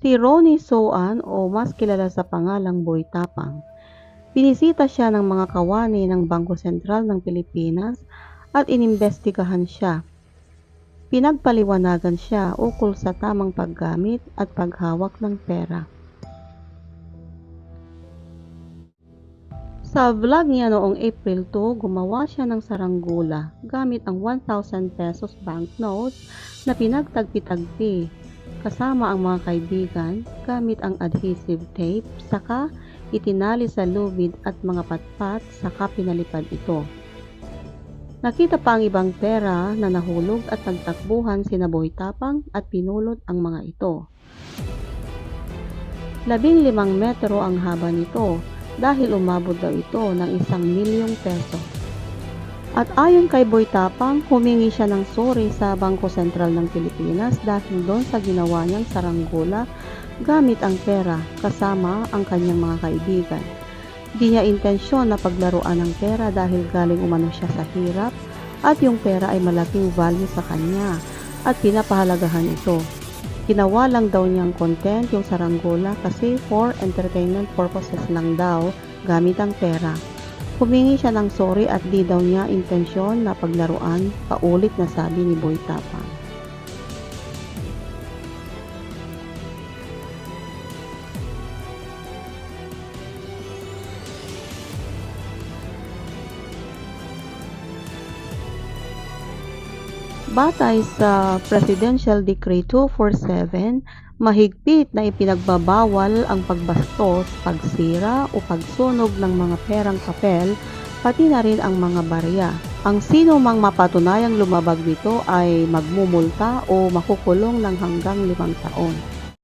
Si Ronnie Soan o mas kilala sa pangalang Boy Tapang. Binisita siya ng mga kawani ng Bangko Sentral ng Pilipinas at inimbestigahan siya. Pinagpaliwanagan siya ukol sa tamang paggamit at paghawak ng pera. Sa vlog niya noong April 2, gumawa siya ng saranggula gamit ang 1,000 pesos banknotes na pinagtagpi-tagpi kasama ang mga kaibigan gamit ang adhesive tape saka itinali sa lubid at mga patpat saka pinalipad ito. Nakita pa ang ibang pera na nahulog at nagtakbuhan sina Boy Tapang at pinulot ang mga ito. Labing limang metro ang haba nito dahil umabot daw ito ng isang milyong peso. At ayon kay Boy Tapang, humingi siya ng sorry sa Bangko Sentral ng Pilipinas dahil doon sa ginawa niyang saranggola gamit ang pera kasama ang kanyang mga kaibigan. Di niya intensyon na paglaruan ng pera dahil galing umano siya sa hirap at yung pera ay malaking value sa kanya at pinapahalagahan ito. Ginawa lang daw niyang content yung saranggola kasi for entertainment purposes lang daw gamit ang pera. Humingi siya ng sorry at di daw niya intensyon na paglaruan, paulit na sabi ni Boy Tapang. Batay sa Presidential Decree 247, mahigpit na ipinagbabawal ang pagbastos, pagsira o pagsunog ng mga perang papel, pati na rin ang mga barya. Ang sino mang mapatunayang lumabag nito ay magmumulta o makukulong ng hanggang limang taon.